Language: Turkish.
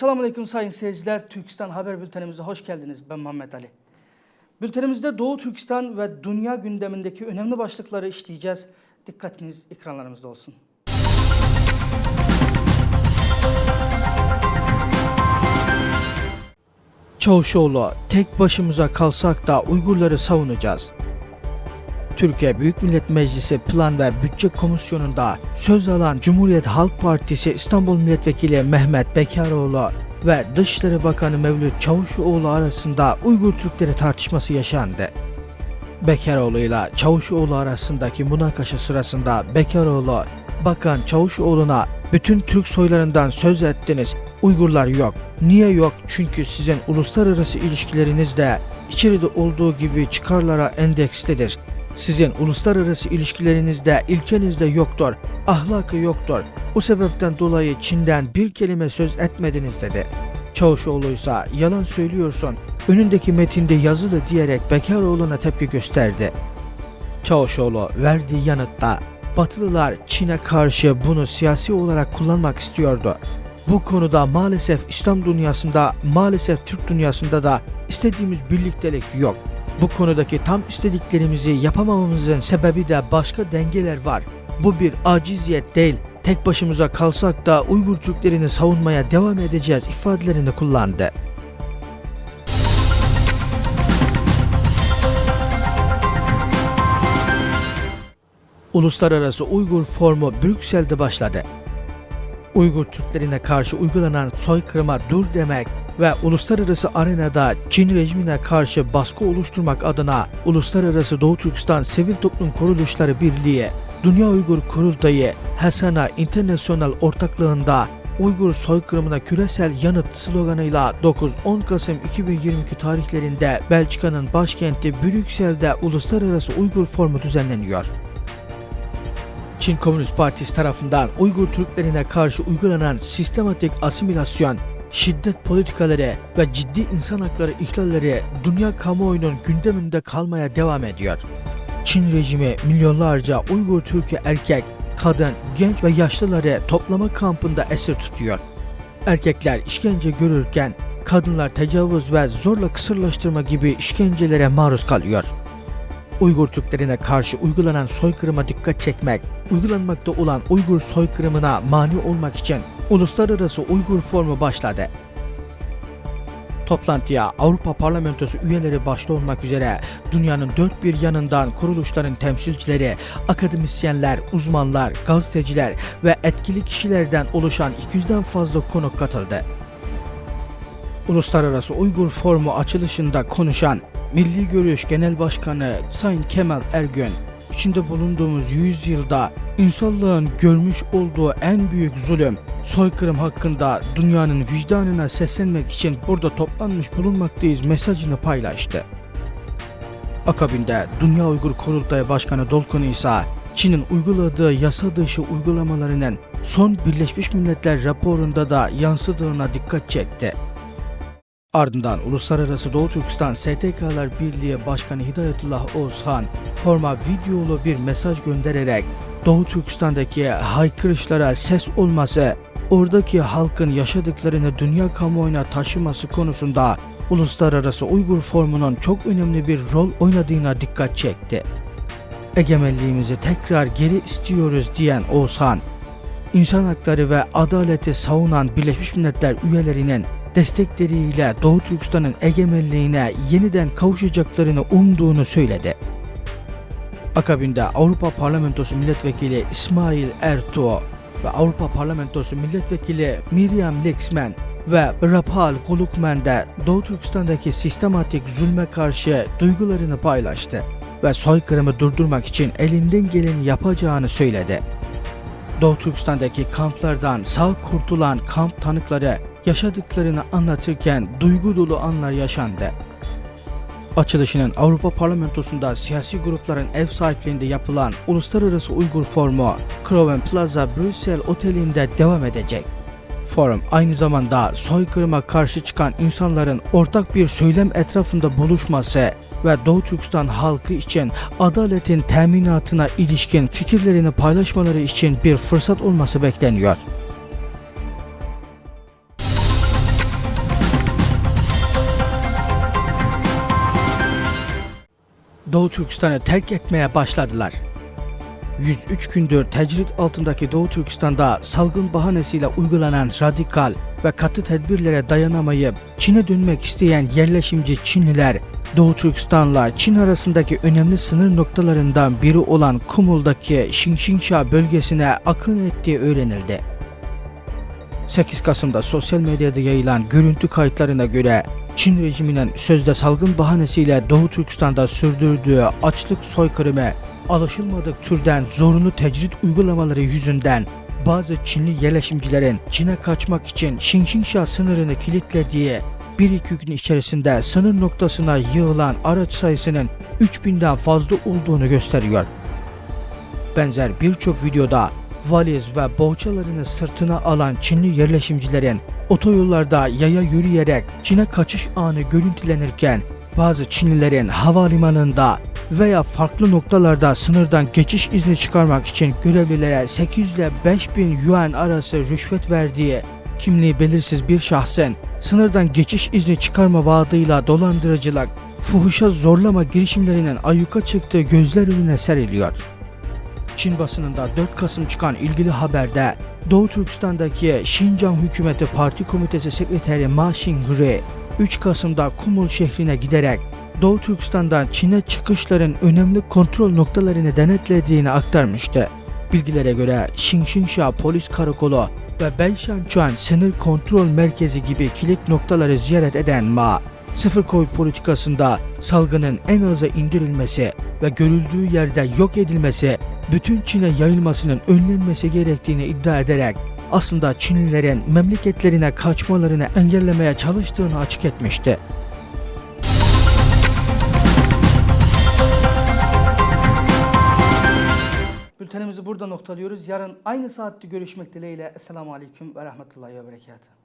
Esselamu Aleyküm sayın seyirciler. Türkistan Haber Bültenimize hoş geldiniz. Ben Muhammed Ali. Bültenimizde Doğu Türkistan ve dünya gündemindeki önemli başlıkları işleyeceğiz. Dikkatiniz ekranlarımızda olsun. Çavuşoğlu, tek başımıza kalsak da Uygurları savunacağız. Türkiye Büyük Millet Meclisi Plan ve Bütçe Komisyonu'nda söz alan Cumhuriyet Halk Partisi İstanbul Milletvekili Mehmet Bekaroğlu ve Dışişleri Bakanı Mevlüt Çavuşoğlu arasında Uygur Türkleri tartışması yaşandı. Bekaroğlu ile Çavuşoğlu arasındaki münakaşa sırasında Bekaroğlu, Bakan Çavuşoğlu'na bütün Türk soylarından söz ettiniz, Uygurlar yok. Niye yok? Çünkü sizin uluslararası ilişkileriniz de içeride olduğu gibi çıkarlara endekslidir. Sizin uluslararası ilişkilerinizde ilkenizde yoktur, ahlakı yoktur. Bu sebepten dolayı Çin'den bir kelime söz etmediniz dedi. Çavuşoğlu ise yalan söylüyorsun, önündeki metinde yazılı diyerek Bekaroğlu'na tepki gösterdi. Çavuşoğlu verdiği yanıtta Batılılar Çin'e karşı bunu siyasi olarak kullanmak istiyordu. Bu konuda maalesef İslam dünyasında, maalesef Türk dünyasında da istediğimiz birliktelik yok. Bu konudaki tam istediklerimizi yapamamamızın sebebi de başka dengeler var. Bu bir aciziyet değil. Tek başımıza kalsak da Uygur Türklerini savunmaya devam edeceğiz ifadelerini kullandı. Uluslararası Uygur Forumu Brüksel'de başladı. Uygur Türklerine karşı uygulanan soykırıma dur demek ve uluslararası arenada Çin rejimine karşı baskı oluşturmak adına Uluslararası Doğu Türkistan Sivil Toplum Kuruluşları Birliği, Dünya Uygur Kurultayı, Hasana International ortaklığında Uygur soykırımına küresel yanıt sloganıyla 9-10 Kasım 2022 tarihlerinde Belçika'nın başkenti Brüksel'de Uluslararası Uygur Forumu düzenleniyor. Çin Komünist Partisi tarafından Uygur Türklerine karşı uygulanan sistematik asimilasyon, şiddet politikaları ve ciddi insan hakları ihlalleri dünya kamuoyunun gündeminde kalmaya devam ediyor. Çin rejimi milyonlarca Uygur Türk'ü erkek, kadın, genç ve yaşlıları toplama kampında esir tutuyor. Erkekler işkence görürken kadınlar tecavüz ve zorla kısırlaştırma gibi işkencelere maruz kalıyor. Uygur Türklerine karşı uygulanan soykırıma dikkat çekmek, uygulanmakta olan Uygur soykırımına mani olmak için Uluslararası Uygur Forumu başladı. Toplantıya Avrupa Parlamentosu üyeleri başta olmak üzere dünyanın dört bir yanından kuruluşların temsilcileri, akademisyenler, uzmanlar, gazeteciler ve etkili kişilerden oluşan 200'den fazla konuk katıldı. Uluslararası Uygur Forumu açılışında konuşan Milli Görüş Genel Başkanı Sayın Kemal Ergün, içinde bulunduğumuz yüzyılda insanlığın görmüş olduğu en büyük zulüm, soykırım hakkında dünyanın vicdanına seslenmek için burada toplanmış bulunmaktayız mesajını paylaştı. Akabinde Dünya Uygur Kurultayı Başkanı Dolkun İsa, Çin'in uyguladığı yasa dışı uygulamalarının son Birleşmiş Milletler raporunda da yansıdığına dikkat çekti. Ardından Uluslararası Doğu Türkistan STK'lar Birliği Başkanı Hidayetullah Oğuzhan forma videolu bir mesaj göndererek Doğu Türkistan'daki haykırışlara ses olması, oradaki halkın yaşadıklarını dünya kamuoyuna taşıması konusunda Uluslararası Uygur Forumu'nun çok önemli bir rol oynadığına dikkat çekti. Egemenliğimizi tekrar geri istiyoruz diyen Oğuzhan, insan hakları ve adaleti savunan Birleşmiş Milletler üyelerinin destekleriyle Doğu Türkistan'ın egemenliğine yeniden kavuşacaklarını umduğunu söyledi. Akabinde Avrupa Parlamentosu Milletvekili İsmail Ertuğ ve Avrupa Parlamentosu Milletvekili Miriam Lexman ve Rapal Gulukmen de Doğu Türkistan'daki sistematik zulme karşı duygularını paylaştı ve soykırımı durdurmak için elinden geleni yapacağını söyledi. Doğu Türkistan'daki kamplardan sağ kurtulan kamp tanıkları yaşadıklarını anlatırken duygu dolu anlar yaşandı. Açılışının Avrupa Parlamentosu'nda siyasi grupların ev sahipliğinde yapılan Uluslararası Uygur Forumu Crown Plaza Brüssel Oteli'nde devam edecek. Forum aynı zamanda soykırıma karşı çıkan insanların ortak bir söylem etrafında buluşması ve Doğu Türkistan halkı için adaletin teminatına ilişkin fikirlerini paylaşmaları için bir fırsat olması bekleniyor. Doğu Türkistan'ı terk etmeye başladılar. 103 gündür tecrit altındaki Doğu Türkistan'da salgın bahanesiyle uygulanan radikal ve katı tedbirlere dayanamayıp Çin'e dönmek isteyen yerleşimci Çinliler Doğu Türkistan'la Çin arasındaki önemli sınır noktalarından biri olan Kumul'daki Xinxingsha bölgesine akın ettiği öğrenildi. 8 Kasım'da sosyal medyada yayılan görüntü kayıtlarına göre Çin rejiminin sözde salgın bahanesiyle Doğu Türkistan'da sürdürdüğü açlık soykırımı alışılmadık türden zorunlu tecrit uygulamaları yüzünden bazı Çinli yerleşimcilerin Çin'e kaçmak için Xinxingsha sınırını kilitlediği bir iki gün içerisinde sınır noktasına yığılan araç sayısının 3000'den fazla olduğunu gösteriyor. Benzer birçok videoda valiz ve boğçalarını sırtına alan Çinli yerleşimcilerin otoyollarda yaya yürüyerek Çin'e kaçış anı görüntülenirken bazı Çinlilerin havalimanında veya farklı noktalarda sınırdan geçiş izni çıkarmak için görevlilere 800 ile 5000 yuan arası rüşvet verdiği kimliği belirsiz bir şahsın sınırdan geçiş izni çıkarma vaadıyla dolandırıcılık, fuhuşa zorlama girişimlerinin ayyuka çıktığı gözler önüne seriliyor. Çin basınında 4 Kasım çıkan ilgili haberde Doğu Türkistan'daki Şincan Hükümeti Parti Komitesi Sekreteri Ma Xingri 3 Kasım'da Kumul şehrine giderek Doğu Türkistan'dan Çin'e çıkışların önemli kontrol noktalarını denetlediğini aktarmıştı. Bilgilere göre Xinxingsha Polis Karakolu ve Beyshanchuan Sınır Kontrol Merkezi gibi kilit noktaları ziyaret eden Ma, sıfır Covid politikasında salgının en aza indirilmesi ve görüldüğü yerde yok edilmesi, bütün Çin'e yayılmasının önlenmesi gerektiğini iddia ederek aslında Çinlilerin memleketlerine kaçmalarını engellemeye çalıştığını açık etmişti. Bültenimizi burada noktalıyoruz. Yarın aynı saatte görüşmek dileğiyle. Esselamu Aleyküm ve Rahmetullahi ve Berekatuhu.